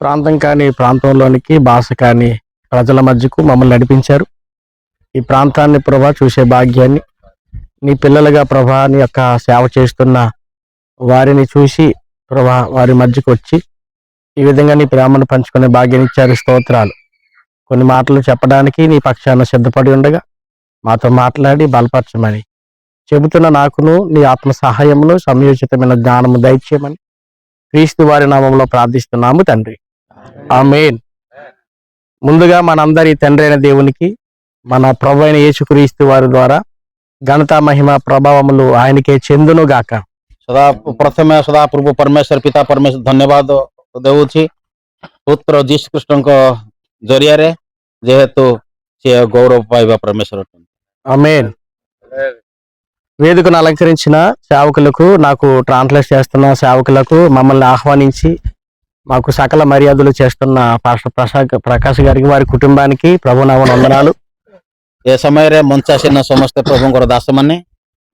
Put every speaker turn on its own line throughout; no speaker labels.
ప్రాంతం
కాని ప్రాంతంలోనికి భాష కాని ప్రజల మధ్యకు మమ్మల్ని నడిపించారు. ఈ ప్రాంతాన్ని ప్రభా చూసే భాగ్యాన్ని నీ పిల్లలుగా ప్రభా నీ యొక్క సేవ చేస్తున్న వారిని చూసి ప్రభా వారి మధ్యకు వచ్చి ఈ విధంగా నీ ప్రేమను పంచుకునే భాగ్యం ఇచ్చారు. స్తోత్రాలు. కొన్ని మాటలు చెప్పడానికి నీ పక్షాన సిద్ధపడి ఉండగా మాతో మాట్లాడి బలపరచమని చెబుతున్న నాకును నీ ఆత్మ సహాయమును సంయోచితమైన జ్ఞానము దయచేయమని క్రీస్తు వారి నామంలో ప్రార్థిస్తున్నాము తండ్రి. ఆమేన్ ముందుగా మనందరి తండ్రి అయిన దేవునికి మన ప్రభు అయిన యేసుక్రీస్తు వారి ద్వారా ఘనత మహిమ ప్రభావములు ఆయనకే చెందును గాక
ସଦା ପ୍ରଥମେ ସଦା ପୂର୍ବ ପରମେଶ୍ୱର ପିତା ପରମେଶ୍ୱର ଧନ୍ୟବାଦ ଦେଉଛି ପୁତ୍ର ଯୀଶୁ କୃଷ୍ଣଙ୍କ ଜରିଆରେ ଯେହେତୁ ସିଏ ଗୌରବ ପାଇବା ପରମେଶ୍ୱର ଅଟନ୍ତି
ఆమేన్ వేదికను అలంకరించిన సేవకులకు నాకు ట్రాన్స్లేట్ చేస్తున్న సేవకులకు మమ్మల్ని ఆహ్వానించి మాకు సకల మర్యాదలు చేస్తున్న పాస్టర్ ప్రసాద్ ప్రకాష్ గారికి వారి కుటుంబానికి ప్రభునామ వందనాలు
ଏ ସମୟରେ ମଞ୍ଚାସୀନ ସମସ୍ତେ ପ୍ରଭୁଙ୍କର ଦାସମାନେ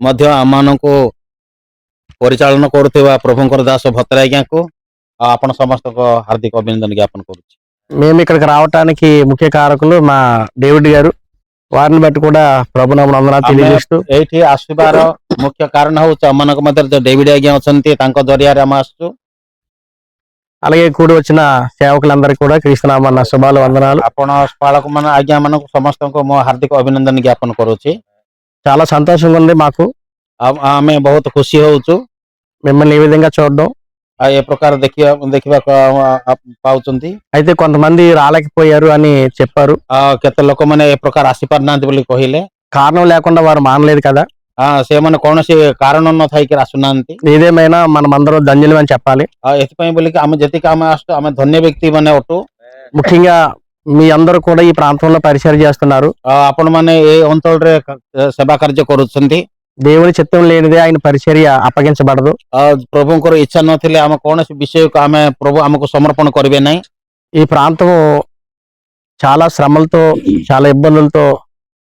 ମଧ୍ୟ ଆମମାନଙ୍କୁ ପରିଚାଳନା କରୁଥିବା ପ୍ରଭୁଙ୍କର ଦାସ ଭତ୍ରା ଆଜ୍ଞାକୁ ଆଉ ଆପଣ ସମସ୍ତଙ୍କ ହାର୍ଦ୍ଦିକ ଅଭିନନ୍ଦନ ଜ୍ଞାପନ କରୁଛି
మేము ఇక్కడికి రావటానికి ముఖ్య కారకులు మా డేవిడ్ గారు వారిని బట్టి కూడా ప్రభునామ వందనాలు
ଆମେ
తెలియజేస్తూ
ଏଇଠି ଆସିବାର ମୁଖ୍ୟ କାରଣ ହଉଛି ଆମମାନଙ୍କ ମଧ୍ୟରେ ଯୋଉ ଡେଭିଡ୍ ଆଜ୍ଞା ଅଛନ୍ତି ତାଙ୍କ ଜରିଆରେ ଆମେ ଆସୁଛୁ
అలాగే కూడి వచ్చిన సేవకులందరికీ కూడా క్రీస్తునామన్న శుభాలు వందనాలు
ଆପଣ ପାଳକ ମାନେ ଆଜ୍ଞା ମାନଙ୍କୁ ସମସ୍ତଙ୍କୁ ମୋ ହାର୍ଦ୍ଦିକ ଅଭିନନ୍ଦନ ଜ୍ଞାପନ କରୁଛି
చాలా సంతోషంగా ఉంది మాకు
ଆଉ ଆମେ ବହୁତ ଖୁସି ହଉଛୁ
మిమ్మల్ని ఈ విధంగా చూడడం
ଆଉ ଏ ପ୍ରକାର ଦେଖିବା ଦେଖିବାକୁ ଆ- ଆ- ପାଉଛନ୍ତି
అయితే కొంతమంది రాలేకపోయారు అని చెప్పారు
ଆଉ କେତେ ଲୋକମାନେ ଏ ପ୍ରକାର ଆସିପାରୁନାହାନ୍ତି ବୋଲି କହିଲେ
కారణం లేకుండా వారు మానలేదు కదా
ఆ, ସେମାନେ କୌଣସି କାରଣ ନଥାଇକି ଆସୁନାହାନ୍ତି
ఏదేమైనా మనం అందరం ధన్యులు అని చెప్పాలి
ଆଉ ଏଥିପାଇଁ ବୋଲିକି ଆମେ ଯେତିକି ଆମେ ଆସୁଛୁ ଆମେ ଧନ୍ୟ ବ୍ୟକ୍ତି ମାନେ ଅଟୁ
ముఖ్యంగా మీ అందరూ కూడా ఈ ప్రాంతంలో పరిచయం చేస్తున్నారు
ଆଉ ଆପଣମାନେ ଏ ଅଞ୍ଚଳରେ క- ସେବା କାର୍ଯ୍ୟ କରୁଛନ୍ତି
దేవుని చిత్తం లేనిదే ఆయన పరిచర్య అప్పగించబడదు
ଆଉ ପ୍ରଭୁଙ୍କର ଇଚ୍ଛା ନଥିଲେ ଆମେ କୌଣସି ବିଷୟକୁ ଆମେ ପ୍ରଭୁ ଆମକୁ ସମର୍ପଣ କରିବେ ନାହିଁ
ఈ ప్రాంతం చాలా శ్రమలతో చాలా ఇబ్బందులతో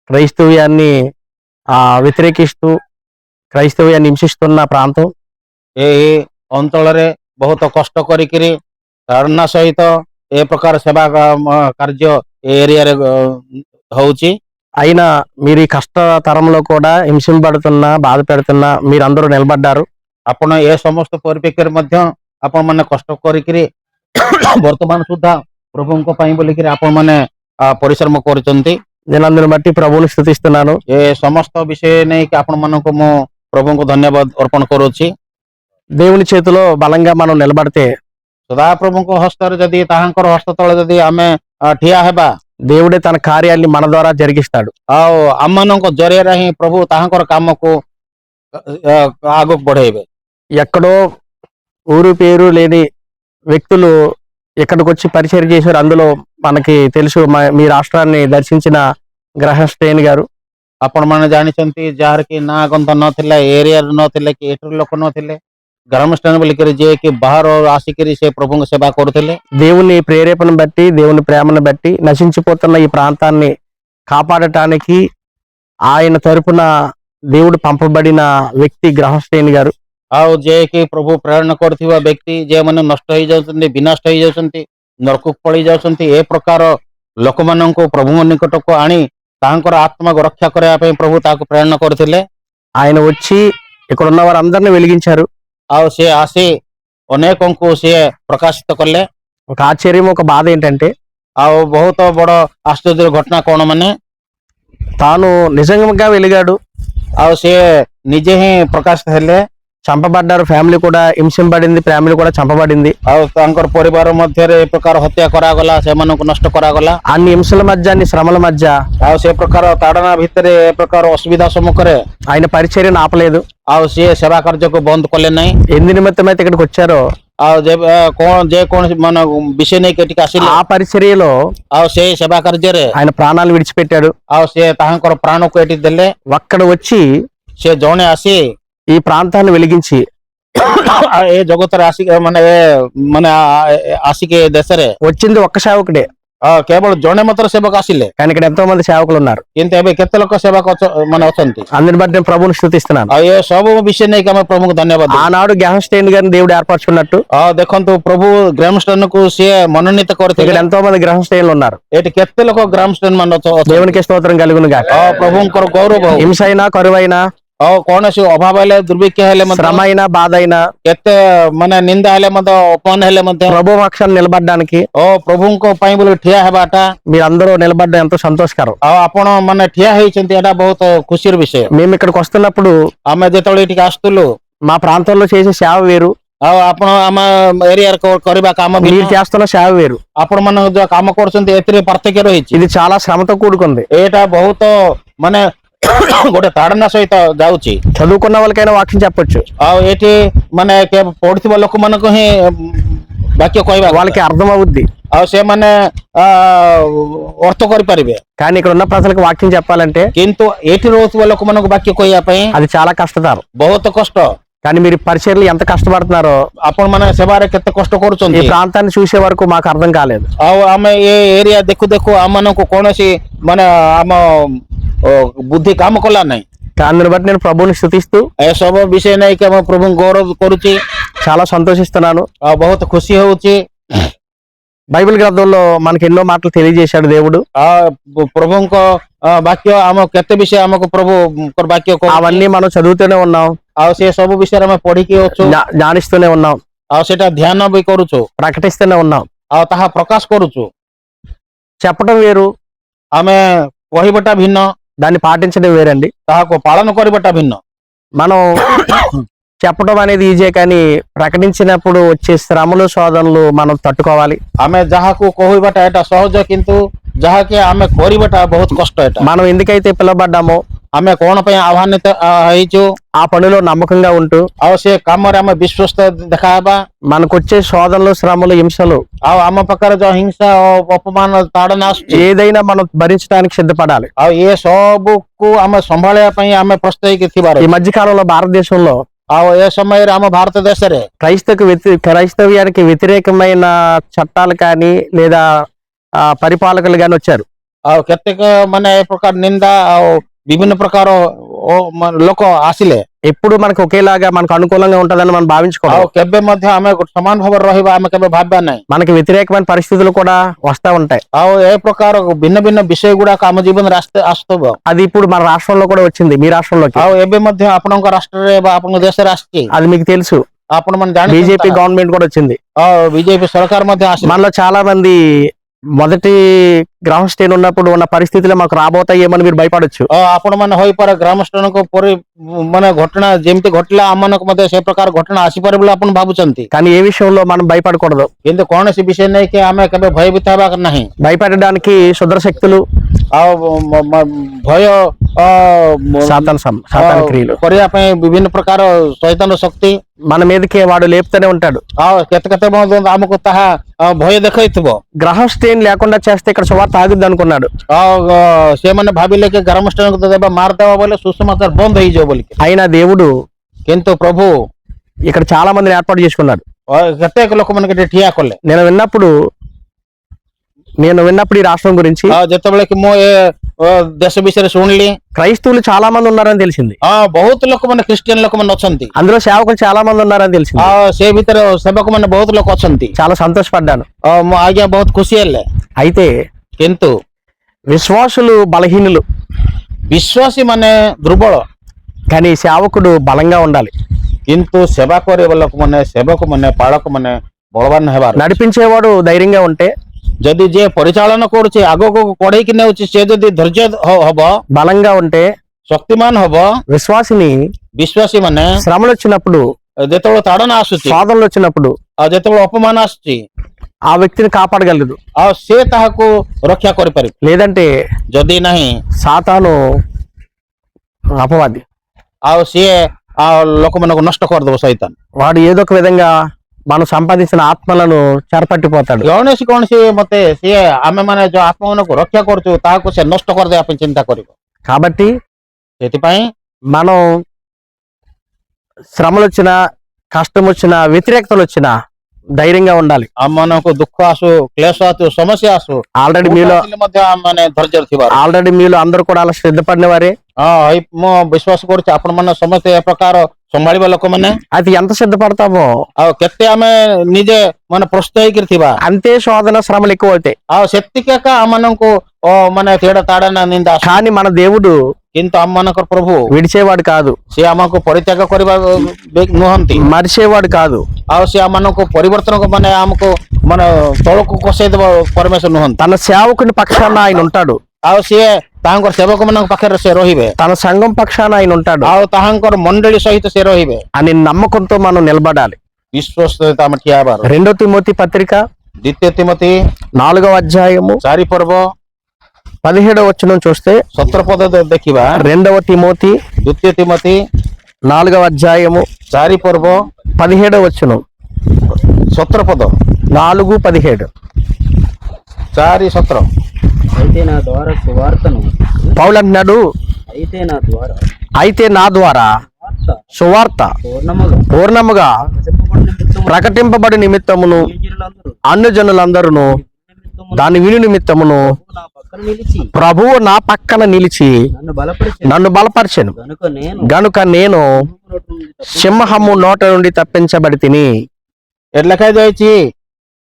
క్రైస్తవ్యాన్ని ఆ వ్యతిరేకిస్తూ క్రైస్తవ్యాన్ని హింసిస్తున్న ప్రాంతం
ଏହି ଅଞ୍ଚଳରେ ବହୁତ କଷ୍ଟ କରିକିରି କାରୁଣା ସହିତ ଏ ପ୍ରକାର ସେବା କା- କାର୍ଯ୍ୟ ଏ ଏରିଆରେ ହଉଛି
అయినా మీరు ఈ కష్ట తరంలో కూడా హింసింపబడుతున్న బాధ పెడుతున్న మీరందరూ నిలబడ్డారు
ଆପଣ ଏ ସମସ୍ତ ପରିପ୍ରେକ୍ଷୀରେ ମଧ୍ୟ ଆପଣ ମାନେ କଷ୍ଟ କରିକିରି ବର୍ତ୍ତମାନ ସୁଦ୍ଧା ପ୍ରଭୁଙ୍କ ପାଇଁ ବୋଲିକିରି ଆପଣ ମାନେ ପରିଶ୍ରମ କରୁଛନ୍ତି
నేను అందుని బట్టి ప్రభువుని స్థుతిస్తున్నాను
ଏ ସମସ୍ତ ବିଷୟ ନେଇକି ଆପଣ ମାନଙ୍କୁ ମୁଁ ପ୍ରଭୁଙ୍କୁ ଧନ୍ୟବାଦ ଅର୍ପଣ କରୁଛି
దేవుని చేతిలో బలంగా మనం నిలబడితే
ସଦାପ୍ରଭୁଙ୍କ ହସ୍ତରେ ଯଦି ତାହାଙ୍କର ହସ୍ତ ତଳେ ଯଦି ଆମେ ଆ, ଠିଆ ହେବା
దేవుడే తన కార్యాన్ని మన ద్వారా జరిగిస్తాడు
ଆଉ ଆମମାନଙ୍କ ଜରିଆରେ ହିଁ ପ୍ରଭୁ ତାହାଙ୍କର କାମକୁ ଆ, ଆଗକୁ ବଢେଇବେ
ఎక్కడో ఊరు పేరు లేని వ్యక్తులు ఇక్కడికి వచ్చి పరిచయం చేశారు? అందులో మనకి తెలుసు మీ రాష్ట్రాన్ని దర్శించిన గ్రహ గారు.
అప్పుడు మనం జానిచంతి జారికి నాగొంతనో తిల్ల ఏరియానో తిల్లకి ఎటులోకనో తిల్లే గరం స్టేబుల్కి జేకి బారో ఆశీకరిసే ప్రభుంగ సేవ కోరుతులే
దేవుని ప్రేరేపణను బట్టి దేవుని ప్రేమను బట్టి నశించిపోతున్న ఈ ప్రాంతాన్ని కాపాడటానికి ఆయన తరపున దేవుడు పంపబడిన వ్యక్తి గ్రహశ్రేణి గారు.
ଆଉ ଯିଏ କି ପ୍ରଭୁ ପ୍ରେରଣା କରୁଥିବା ବ୍ୟକ୍ତି ଯେଉଁମାନେ ନଷ୍ଟ ହେଇଯାଉଛନ୍ତି ବିନଷ୍ଟ ହେଇଯାଉଛନ୍ତି ନରକକୁ ପଳେଇ ଯାଉଛନ୍ତି ଏ ପ୍ରକାର ଲୋକମାନଙ୍କୁ ପ୍ରଭୁଙ୍କ ନିକଟକୁ ଆଣି ତାଙ୍କର ଆତ୍ମାକୁ ରକ୍ଷା କରିବା ପାଇଁ ପ୍ରଭୁ ତାହାକୁ ପ୍ରେରଣା କରିଥିଲେ
ఆయన వచ్చి ఇక్కడ ఉన్న వారందరిని వెలిగించారు
ଆଉ ସିଏ ଆସି ଅନେକଙ୍କୁ ସିଏ ପ୍ରକାଶିତ କଲେ
ఒక ఆశ్చర్యం ఒక బాధ ఏంటంటే
ଆଉ ବହୁତ ବଡ ଆଶ୍ଚର୍ଯ୍ୟ ଘଟଣା କଣ ମାନେ
తాను నిజంగా వెలిగాడు
ଆଉ ସିଏ ନିଜେ ହିଁ ପ୍ରକାଶିତ ହେଲେ
చంపబడ్డారు ఫ్యామిలీ కూడా హింసింపబడింది ఫ్యామిలీ కూడా చంపబడింది
ଆଉ ତାଙ୍କର ପରିବାର ମଧ୍ୟରେ ଏ ପ୍ରକାର ହତ୍ୟା କରାଗଲା ସେମାନଙ୍କୁ ନଷ୍ଟ କରାଗଲା
అన్ని హింసల మధ్య అన్ని శ్రమల మధ్య
ଆଉ ସେ ପ୍ରକାର ତାଡ଼ନା ଭିତରେ ଏ ପ୍ରକାର ଅସୁବିଧା ସମ୍ମୁଖରେ
ఆయన పరిచర్యను ఆపలేదు
ଆଉ ସିଏ ସେବା କାର୍ଯ୍ୟକୁ ବନ୍ଦ କଲେ ନାହିଁ
ఎందు నిమిత్తం అయితే ఇక్కడికి వచ్చారో
ଆଉ ଯେ କଣ ଯେ କୌଣସି ମାନେ ବିଷୟ ନେଇକି ଏଠିକି ଆସିଲେ
ఆ పరిచర్యలో
ଆଉ ସେଇ ସେବା କାର୍ଯ୍ୟରେ
ఆయన ప్రాణాలు విడిచిపెట్టాడు
ଆଉ ସିଏ ତାହାଙ୍କର ପ୍ରାଣକୁ ଏଠି ଦେଲେ
అక్కడ వచ్చి
ସେ ଜଣେ ଆସି
ఈ ప్రాంతాన్ని వెలిగించి
ఏ జగత్ ఆశిక మన మన ఆశికే దసరే?
వచ్చింది ఒక్క సేవకుడే.
కేవలం జోనే మాత్ర సేవకు ఆశిల్లే?
కానీ ఇక్కడ ఎంతో మంది సేవకులు ఉన్నారు
ఇంత యాభై సేవకు మన వచ్చి
అందరి బట్టి ప్రభుని స్థుతిస్తున్నాను.
అయ్యో శోభ విషయమే ప్రముఖ ధన్యవాదం
ఆనాడు గ్రహస్టైన్ గారిని దేవుడు ఏర్పరచుకున్నట్టు.
దెక్కంతో ప్రభు గ్రహస్టైన్కు మనోన్నత కొరత
ఇక్కడ ఎంతో మంది గ్రహస్టైన్లు ఉన్నారు.
ఏటి కెత్తలకు గ్రహస్టైన్ మన
దేవునికి స్తోత్రం కలుగును గాక
ప్రభు
గౌరవ హింసైనా కరువైనా
ଆଉ କୌଣସି ଅଭାବ ହେଲେ ଦୁର୍ଭିକ୍ଷ ହେଲେ ମଧ୍ୟ
శ్రమ అయినా బాధ అయినా
କେତେ ମାନେ ନିନ୍ଦା ହେଲେ ମଧ୍ୟ ଅପମାନ ହେଲେ ମଧ୍ୟ
ప్రభు పక్షాన్ని నిలబడడానికి
ଓ ପ୍ରଭୁଙ୍କ ପାଇଁ ବୋଲି ଠିଆ ହେବାଟା
మీరందరూ నిలబడ్డం ఎంతో సంతోషకరం
ଆଉ ଆପଣ ମାନେ ଠିଆ ହେଇଛନ୍ତି ଏଟା ବହୁତ ଖୁସିର ବିଷୟ
మేము ఇక్కడికి వస్తున్నప్పుడు
ଆମେ ଯେତେବେଳେ ଏଠିକି ଆସୁଥିଲୁ
మా ప్రాంతంలో చేసే సేవ వేరు
ଆଉ ଆପଣ ଆମ ଏରିଆରେ କ- କରିବା କାମ
మీరు
ଭିନ୍ନ
చేస్తున్న సేవ వేరు
ଆପଣ ମାନେ ଯୋଉ କାମ କରୁଛନ୍ତି ଏଥିରେ ପାର୍ଥକ୍ୟ ରହିଛି
ఇది చాలా శ్రమతో కూడుకుంది
ଏଇଟା ବହୁତ ମାନେ ଗୋଟେ ତାଡ଼ନା ସହିତ ଯାଉଛି
చదువుకున్న వాళ్ళకైనా వాక్యం చెప్పొచ్చు
ଆଉ ଏଠି ମାନେ କେ- ପଢୁଥିବା ଲୋକମାନଙ୍କୁ ହିଁ ଉମ୍, ବାକ୍ୟ କହିବା
వాళ్ళకి అర్థం అవుద్ది
ଆଉ ସେମାନେ ଆ, ଅର୍ଥ କରିପାରିବେ
కానీ ఇక్కడ ఉన్న ప్రజలకు వాక్యం చెప్పాలంటే
କିନ୍ତୁ ଏଠି ରହୁଥିବା ଲୋକମାନଙ୍କୁ ବାକ୍ୟ କହିବା ପାଇଁ
అది చాలా కష్టతరం
ବହୁତ କଷ୍ଟ
కానీ మీరు పరిచయలు ఎంత కష్టపడుతున్నారో
ଆପଣ ମାନେ ସେବାରେ କେତେ କଷ୍ଟ
ఈ
କରୁଛନ୍ତି
ప్రాంతాన్ని చూసే వరకు మాకు అర్థం కాలేదు
ଆଉ ଆମେ ଏ ଏରିଆ ଦେଖୁ ଦେଖୁ ଆମମାନଙ୍କୁ କୌଣସି ମାନେ ଆମ ଅ, ବୁଦ୍ଧି କାମ କଲା ନାହିଁ
దాన్ని బట్టి నేను ప్రభువుని స్థుతిస్తూ
ଏସବୁ ବିଷୟ ନେଇକି ଆମ ପ୍ରଭୁଙ୍କୁ ଗୌରବ କରୁଛି
చాలా సంతోషిస్తున్నాను
ଆଉ ବହୁତ ଖୁସି ହଉଛି
బైబిల్ గ్రంథంలో మనకి ఎన్నో మాటలు తెలియజేశాడు దేవుడు
ଆଉ ପ୍ରଭୁଙ୍କ ଅ, ବାକ୍ୟ ଆମ କେତେ ବିଷୟ ଆମକୁ ପ୍ରଭୁଙ୍କର ବାକ୍ୟ କହୁଛି।
అవన్నీ మనం చదువుతూనే ఉన్నాం
ଆଉ ସେ ସବୁ ବିଷୟରେ ଆମେ ପଢିକି ଅଛୁ
జ్ఞా- జ్ఞానిస్తూనే ఉన్నాం
ଆଉ ସେଟା ଧ୍ୟାନ ବି କରୁଛୁ
ప్రకటిస్తూనే ఉన్నాం
ଆଉ ତାହା ପ୍ରକାଶ କରୁଛୁ
చెప్పడం వేరు
ଆମେ କହିବାଟା ଭିନ୍ନ
దాన్ని పాటించడం వేరండి.
పాలన కోరిబట్ట భిన్నం
మనం చెప్పడం అనేది ఈజీ కానీ ప్రకటించినప్పుడు వచ్చే శ్రమలు శోధనలు మనం తట్టుకోవాలి.
ఆమె జహాకు కోహిబట్ట సహజ కింద జహాకి ఆమె కోరిబట్ట బహుత్ కష్టం
మనం ఎందుకైతే పిలవబడ్డామో
ଆମେ କଣ ପାଇଁ ଆହ୍ୱାନିତ ଆ, ହେଇଛୁ
ఆ పనిలో నమ్మకంగా ఉంటూ
ଆଉ ସେ କାମରେ ଆମେ ବିଶ୍ୱସ୍ତ ଦେଖାହେବା
మనకు వచ్చే శోధనలు శ్రమలు హింసలు
ଆଉ ଆମ ପାଖରେ ଯୋଉ ହିଂସା ଓ ଅପମାନ ତାଡ଼ନା ଆସୁଛି
ఏదైనా మనం భరించడానికి సిద్ధపడాలి
ଆଉ ଏ ସବୁକୁ ଆମେ ସମ୍ଭାଳିବା ପାଇଁ ଆମେ ପ୍ରସ୍ତୁତ ହେଇକି ଥିବାର
ఈ
ଅଛି।
మధ్య కాలంలో భారతదేశంలో
ଆଉ ଏ ସମୟରେ ଆମ ଭାରତ ଦେଶରେ
క్రైస్తవ వ్యతి క్రైస్తవ్యానికి వ్యతిరేకమైన చట్టాలు కానీ లేదా ఆ, పరిపాలకులు కానీ వచ్చారు
ଆଉ କେତେକ ମାନେ ଏ విభిన్న ప్రకారం లోక ఆశలే.
ఎప్పుడు మనకు ఒకేలాగా మనకు అనుకూలంగా ఉంటుందని మనం భావించుకోవాలి మనకి వ్యతిరేకమైన పరిస్థితులు కూడా వస్తా ఉంటాయి.
ఏ ప్రకారం భిన్న భిన్న విషయం కూడా ఆమె జీవన
అది ఇప్పుడు మన రాష్ట్రంలో కూడా వచ్చింది మీ
రాష్ట్రంలో ఎబ్బే మధ్య రాష్ట్ర దేశ రాష్ట్ర
అది మీకు తెలుసు.
అప్పుడు మన
బీజేపీ గవర్నమెంట్ కూడా వచ్చింది.
బీజేపీ సర్కార్ మధ్య
మనలో చాలా మంది మొదటి గ్రౌండ్ స్టేన్ ఉన్నప్పుడు ఉన్న పరిస్థితులు మాకు రాబోతాయేమని మీరు భయపడొచ్చు
ଆଉ ଆପଣ ମାନେ ହୋଇପାରେ ଗ୍ରାମଷ୍ଟଙ୍କ ପରି ମାନେ ଘଟଣା ଯେମିତି ଘଟିଲା ଆମମାନଙ୍କୁ ମଧ୍ୟ ସେ ପ୍ରକାର ଘଟଣା ଆସିପାରେ ବୋଲି ଆପଣ ଭାବୁଛନ୍ତି
కానీ ఏ విషయంలో మనం భయపడకూడదు
କିନ୍ତୁ କୌଣସି ବିଷୟ ନେଇକି ଆମେ କେବେ ଭୟଭୀତ ହେବା ନାହିଁ
భయపడడానికి శుద్ర శక్తులు
ଆଉ ମ- ମ- ଭୟ ଅ, ମ-
సాతాన క్రియలు.
కొరియా పై విభిన్న ప్రకార సైతాన శక్తి
మన మీదకే వాడు లేపుతూనే ఉంటాడు.
ఆమెకు తహా భయ
దెబ్బ గ్రహస్థేని లేకుండా చేస్తే ఇక్కడ సువార్త ఆగుద్ది అనుకున్నాడు.
సేమన్న భాబీలకి గ్రహస్థేని దెబ్బ మారుతావా బోలే సుసమాచారం బంద్ అయ్యో బోలికి
అయినా దేవుడు
ఎంతో ప్రభు.
ఇక్కడ చాలా మందిని ఏర్పాటు చేసుకున్నాడు.
ప్రత్యేక లోకం మనకి టీయా
నేను విన్నప్పుడు నేను విన్నప్పుడు ఈ రాష్ట్రం గురించి
జతబడికి మో దేశ చూడలే
క్రైస్తవులు చాలా మంది ఉన్నారని తెలిసింది.
ఆ బౌద్ధులకు మన క్రిస్టియన్లకు మన వచ్చింది
అందులో సేవకులు చాలా మంది ఉన్నారని తెలిసింది.
ఆ సేవితర సభకు మన బౌద్ధులకు వచ్చింది
చాలా సంతోషపడ్డాను.
ఆగే బహుత్ ఖుషి
అయితే
ఎంతో?
విశ్వాసులు బలహీనులు.
విశ్వాసి మన దుర్బలం.
కానీ సేవకుడు బలంగా ఉండాలి.
ఇంతు సేవకు వల్ల మన సేవకు మన పాడకు మన బలవాన్
నడిపించేవాడు ధైర్యంగా ఉంటే
ଯଦି ଯିଏ ପରିଚାଳନା କରୁଛି ଆଗକୁ କଢେଇକି ନେଉଛି ସେ ଯଦି ଧୈର୍ଯ୍ୟ ହ- ହବ
బలంగా ఉంటే
ଶକ୍ତିମାନ ହବ
విశ్వాసిని
ବିଶ୍ୱାସୀ ମାନେ
శ్రమలు వచ్చినప్పుడు
ଯେତେବେଳେ ତାଡନା ଆସୁଛି
శోధనలు వచ్చినప్పుడు
ଆଉ ଯେତେବେଳେ ଅପମାନ ଆସୁଛି
ఆ వ్యక్తిని కాపాడగలదు
ଆଉ ସେ ତାହାକୁ ରକ୍ଷା କରିପାରିବ
లేదంటే
ଯଦି ନାହିଁ
సాతాను అపవాది
ଆଉ ସିଏ ଆଉ ଲୋକମାନଙ୍କୁ ନଷ୍ଟ କରିଦବ ସୈତାନ
వాడు ఏదో ఒక విధంగా మనం సంపాదించిన ఆత్మలను చెరపట్టిపోతాడు
କୌଣସି କୌଣସି ମତେ ସିଏ ଆମେ ମାନେ ଯୋଉ ଆତ୍ମମାନଙ୍କୁ ରକ୍ଷା କରୁଛୁ ତାହାକୁ ସେ ନଷ୍ଟ କରିଦେବା ପାଇଁ ଚିନ୍ତା କରିବ
కాబట్టి
ସେଥିପାଇଁ
మనం శ్రమలు వచ్చినా కష్టం వచ్చినా వ్యతిరేకతలు వచ్చినా ధైర్యంగా ఉండాలి
ଆମମାନଙ୍କୁ ଦୁଃଖ ଆସୁ କ୍ଲେଶ ଆସୁ ସମସ୍ୟା ଆସୁ
ఆల్రెడీ మీలో
ଆସିଲେ ମଧ୍ୟ ଆମମାନେ ଧୈର୍ଯ୍ୟ ଥିବାର
ఆల్రెడీ మీలో అందరూ కూడా అలా సిద్ధపడిన వారే
ହଁ ଏଇ ମୁଁ ବିଶ୍ୱାସ କରୁଛି ଆପଣ ମାନେ ସମସ୍ତେ ଏ ପ୍ରକାର ସମ୍ଭାଳିବା ଲୋକମାନେ
అది ఎంత సిద్ధపడతామో
ଆଉ କେତେ ଆମେ ନିଜେ ମାନେ ପ୍ରସ୍ତୁତ ହେଇକିରି ଥିବା
అంతే శోధన శ్రమలు ఎక్కువ అవుతాయి
ଆଉ ସେତିକି ଏକା ଆମମାନଙ୍କୁ ଅ, ମାନେ ତେଡ ତାଡନା ନିନ୍ଦା ଆସୁ।
కానీ మన దేవుడు
କିନ୍ତୁ ଆମମାନଙ୍କର ପ୍ରଭୁ
విడిచేవాడు కాదు
ସେ ଆମକୁ ପରିତ୍ୟାଗ କରିବା ବେ- ନୁହନ୍ତି
మరిచేవాడు కాదు
ଆଉ ସେ ଆମମାନଙ୍କୁ ପରିବର୍ତ୍ତନ ମାନେ ଆମକୁ ମାନେ ତଳକୁ କଷେଇଦେବ ପରମେଶ୍ୱର ନୁହନ୍ତି
తన సేవకుని పక్షాన ఆయన ఉంటాడు
ଆଉ ସିଏ ତାହାଙ୍କର ସେବକମାନଙ୍କ ପାଖରେ ସେ ରହିବେ
తన సంఘం పక్షాన ఆయన ఉంటాడు
ଆଉ ତାହାଙ୍କର ମଣ୍ଡଳୀ ସହିତ ସେ ରହିବେ
అనే నమ్మకంతో మనం నిలబడాలి
ବିଶ୍ୱସ୍ତ ଆମେ ଠିଆ ହେବାର
రెండో తిమోతి పత్రిక
ଦ୍ୱିତୀୟ ତିମତି
నాలుగవ అధ్యాయము
ଚାରି ପର୍ବ
పదిహేడవ వచనం చూస్తే
ସତର ପଦ ଦ- ଦେଖିବା
రెండవ తిమోతి
ଦ୍ୱିତୀୟ ତିମତି
నాలుగవ అధ్యాయము
ଚାରି ପର୍ବ
పదిహేడవ వచనం
ସତର ପଦ
నాలుగు పదిహేడు
ଚାରି ସତର
అయితే నా ద్వారా సువార్తను
పౌలు అంటున్నాడు
అయితే నా ద్వారా
అయితే నా ద్వారా సువార్త
పూర్ణముగా
ప్రకటింపబడి నిమిత్తమును
అన్యజనులందరూ
దాని విని నిమిత్తమును ప్రభువు నా పక్కన నిలిచి
నన్ను
బలపరిచాను. గనుక నేను సింహము నోట నుండి తప్పించబడి తిని
এর লেখায় ప్రభు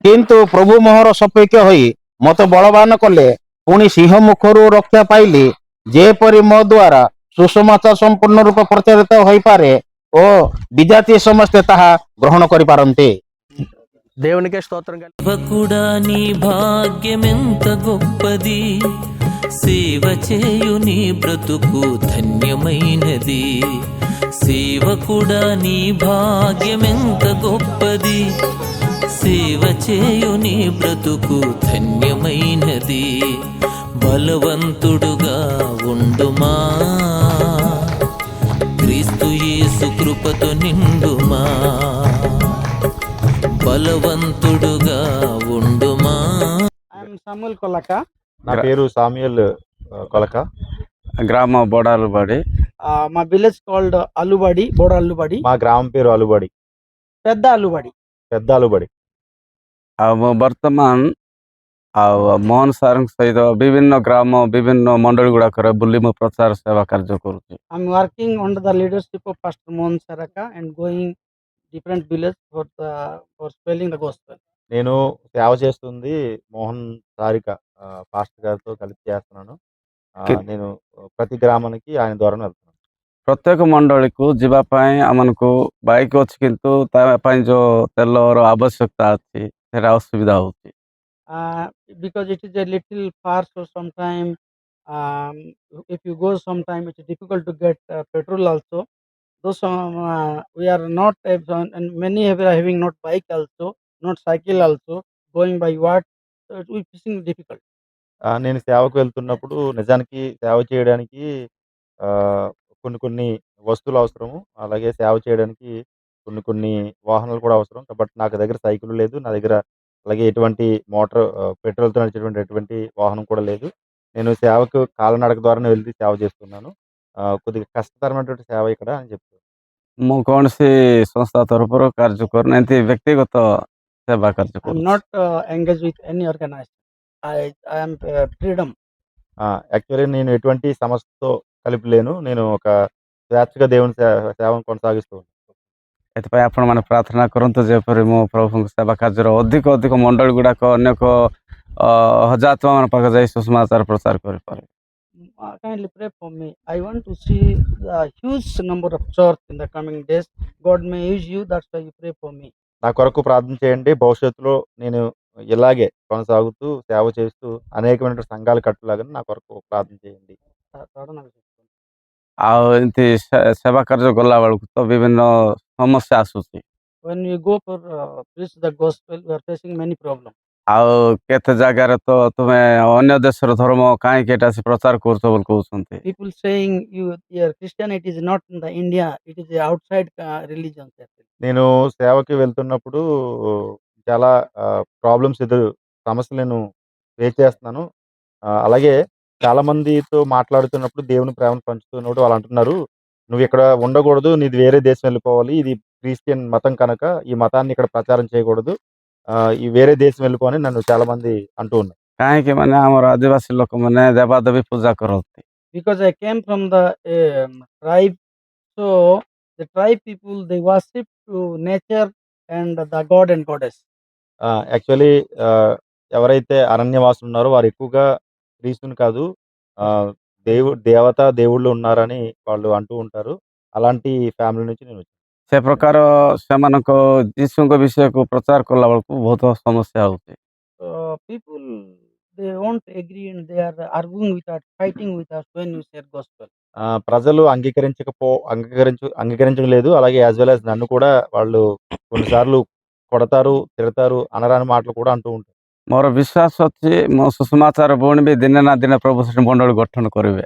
మొహర প্রভু মোহর మొత్తం হই కొల్లే ପୁଣି ସିଂହ ମୁଖରୁ ରକ୍ଷା ପାଇଲି ଯେପରି ମୋ ଦ୍ୱାରା ସୁସମାଚାର ସମ୍ପୂର୍ଣ୍ଣ ରୂପେ ପ୍ରଚାରିତ ହୋଇପାରେ ଓ ବିଜାତି ସମସ୍ତେ ତାହା ଗ୍ରହଣ କରିପାରନ୍ତି
దేవునికే స్తోత్రం కలి-
సేవకుడా నీ భాగ్యమెంత గొప్పది సేవ చేయు నీ బ్రతుకు ధన్యమైనది సేవకుడా నీ భాగ్యమెంత గొప్పది సేవ చేయు నీ బ్రతుకు ధన్యమైనది. బలవంతుడుగా ఉండుమా. క్రీస్తు యేసు కృపతో నిండుమా. బలవంతుడుగా ఉండుమా.
సాముల్ కొల్లక
నా పేరు సామ్యుయల్ ఆ, కొలక.
గ్రామ బోడాలు బడి
మా విలేజ్ కాల్డ్ అల్లుబడి బోడ అల్లుబడి
మా గ్రామం పేరు అలుబడి
పెద్ద అల్లుబడి.
పెద్ద అలుబడి
ଆଉ ମୁଁ ବର୍ତ୍ତମାନ ଆଉ ମୋହନ ସାର୍ଙ୍କ ସହିତ ବିଭିନ୍ନ ଗ୍ରାମ ବିଭିନ୍ନ ମଣ୍ଡଳୀ ଗୁଡାକରେ ବୁଲି ମୁଁ ପ୍ରଚାର ସେବା କାର୍ଯ୍ୟ କରୁଛି
I'm working under the leadership of pastor Mohan Saraka and going different village for the for spelling the gospel
నేను సేవ చేస్తుంది మోహన్ సారిక ఆ, పాస్టర్ గారితో కలిసి చేస్తున్నాను ఆ,
కి-
నేను ప్రతి గ్రామానికి ఆయన ద్వారా వెళ్తున్నాను
ପ୍ରତ୍ୟେକ ମଣ୍ଡଳୀକୁ ଯିବା ପାଇଁ ଆମକୁ ବାଇକ୍ ଅଛି କିନ୍ତୁ ତା ପାଇଁ ଯୋଉ ତେଲର ଆବଶ୍ୟକତା ଅଛି ସେଟା ଅସୁବିଧା ହଉଛି
because it is a little far so some time if you go some time it's difficult to get petrol also those uh, we are not uh, and many have are having not bike also not cycle also going by what so it will be fishing difficult
ఆ, నేను సేవకు వెళ్తున్నప్పుడు నిజానికి సేవ చేయడానికి ఆ, కొన్ని కొన్ని వస్తువులు అవసరము అలాగే సేవ చేయడానికి కొన్ని కొన్ని వాహనాలు కూడా అవసరం. బట్ నాకు దగ్గర సైకిల్ లేదు. నా దగ్గర అలాగే ఎటువంటి మోటార్ పెట్రోల్తో నడిచేటువంటి ఎటువంటి వాహనం కూడా లేదు. నేను సేవకు కాలనడక ద్వారానే వెళ్ళి సేవ చేస్తున్నాను. కొద్దిగా కష్టతరమైనటువంటి సేవ ఇక్కడ అని చెప్తాను
ମୁଁ సంస్థ తరపు కార్యకర్ କାର୍ଯ୍ୟ వ్యక్తిగత సేవ కార్యకర్
not
engage
with uh, engaged I any organization. I, uh,
actually నేను ఎటువంటి సంస్థతో కలిపి లేను. నేను ఒక స్వేచ్ఛగా దేవుని సేవ సేవను కొనసాగిస్తూ ఉన్నాను.
ଏଥିପାଇଁ ଆପଣମାନେ ପ୍ରାର୍ଥନା କରନ୍ତୁ ଯେପରି ମୁଁ ପ୍ରଭୁଙ୍କ ସେବା କାର୍ଯ୍ୟର ଅଧିକ ଅଧିକ ମଣ୍ଡଳୀ ଗୁଡାକ ଅନେକ ଅ, ହଜାରତ୍ମାମାନଙ୍କ ପାଖରେ ଯାଇ ସୁସମାଚାର ପ୍ରଚାର କରିପାରେ
uh, kindly pray for me i want to see the huge number of church in the coming days god may use you that's why you pray for me
నా కొరకు ప్రార్థన చేయండి భవిష్యత్తులో నేను ఇలాగే కొనసాగుతూ సేవ చేస్తూ అనేకమైన సంఘాలు కట్టులాగా నా కొరకు ప్రార్థన చేయండి
ଆଉ ଏମିତି ସେ- ସେବା କାର୍ଯ୍ୟ କଲା ବେଳକୁ ତ ବିଭିନ୍ନ ସମସ୍ୟା ଆସୁଛି
when we go for uh, preach the gospel we are facing many problems
ଆଉ କେତେ ଜାଗାରେ ତ ତୁମେ ଅନ୍ୟ ଦେଶର ଧର୍ମ କାହିଁକି ଏଟା ସେ ପ୍ରଚାର କରୁଛ ବୋଲି କହୁଛନ୍ତି
people saying you your christianity is not in the india it is a outside uh, religion actually.
నేను సేవకి వెళ్తున్నప్పుడు చాలా ప్రాబ్లమ్స్ ఎదురు సమస్యలు నేను ఫేస్ చేస్తున్నాను ఆ, అలాగే చాలా మందితో మాట్లాడుతున్నప్పుడు దేవుని ప్రేమను పంచుతున్నప్పుడు వాళ్ళు అంటున్నారు నువ్వు ఇక్కడ ఉండకూడదు నీది వేరే దేశం వెళ్ళిపోవాలి ఇది క్రిస్టియన్ మతం కనుక ఈ మతాన్ని ఇక్కడ ప్రచారం చేయకూడదు ఆ, ఈ వేరే దేశం వెళ్ళిపోని నన్ను చాలా మంది అంటూ ఉన్నారు
କାହିଁକି ମାନେ ଆମର ଆଦିବାସୀ ଲୋକମାନେ ଦେବାଦେବୀ ପୂଜା କରନ୍ତି
because I came from the um, tribe. So the tribe people they worship to nature and the god and goddess.
Actually ఎవరైతే అరణ్యవాసులు ఉన్నారో వారు ఎక్కువగా క్రీస్తుని కాదు ఆ, దేవు దేవత దేవుళ్ళు ఉన్నారని వాళ్ళు అంటూ ఉంటారు అలాంటి ఫ్యామిలీ నుంచి నేను వచ్చాను
ସେ ପ୍ରକାର ସେମାନଙ୍କ ଯୀଶୁଙ୍କ ବିଷୟକୁ ପ୍ରଚାର କଲା ବେଳକୁ ବହୁତ ସମସ୍ୟା ହେଉଛି
So people they won't agree and they are arguing with us, fighting with us when we share gospel.
ఆ, ప్రజలు అంగీకరించకపో అంగీకరించు అంగీకరించడం లేదు అలాగే యాజ్ వెల్ యాజ్ నన్ను కూడా వాళ్ళు కొన్నిసార్లు కొడతారు తిడతారు అనరాని మాటలు కూడా అంటూ ఉంటారు
ମୋର ବିଶ୍ୱାସ ଅଛି ମୋ ସୁଷମାଚାର ଭଉଣୀ ବି ଦିନେ ନା ଦିନେ ପ୍ରଭୁ ସେଠି ମଣ୍ଡଳୀ ଗଠନ କରିବେ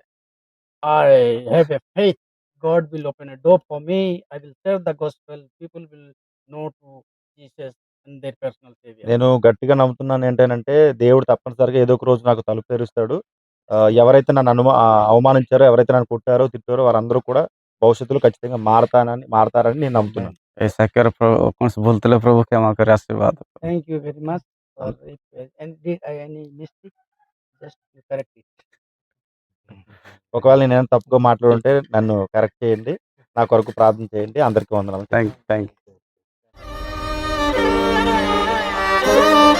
I have a faith. God will open a door for me. I will share the gospel. People will know to Jesus and their personal savior.
నేను గట్టిగా నమ్ముతున్నాను ఏంటంటే దేవుడు తప్పనిసరిగా ఏదో ఒక రోజు నాకు తలుపు తెరుస్తాడు ఆ, ఎవరైతే నన్ను అనుమా ఆ, అవమానించారో ఎవరైతే నన్ను కుట్టారో తిట్టారో వారందరూ కూడా భవిష్యత్తులో ఖచ్చితంగా మారతానని మారతారని నేను నమ్ముతున్నాను
ଏଇ ସାକ୍ୟର ପ୍ର- କୌଣସି ଭୁଲ ଥିଲେ ପ୍ରଭୁ କ୍ଷମା କରି ଆଶୀର୍ବାଦ
Thank you very much. For if, uh, and did I any mistake? Just you correct it.
ఒకవేళ నేను ఏమైనా తప్పుగా మాట్లాడుంటే నన్ను కరెక్ట్ చేయండి. నా కొరకు ప్రార్థన చేయండి. అందరికీ వందనాలు.
Thank thank
Thank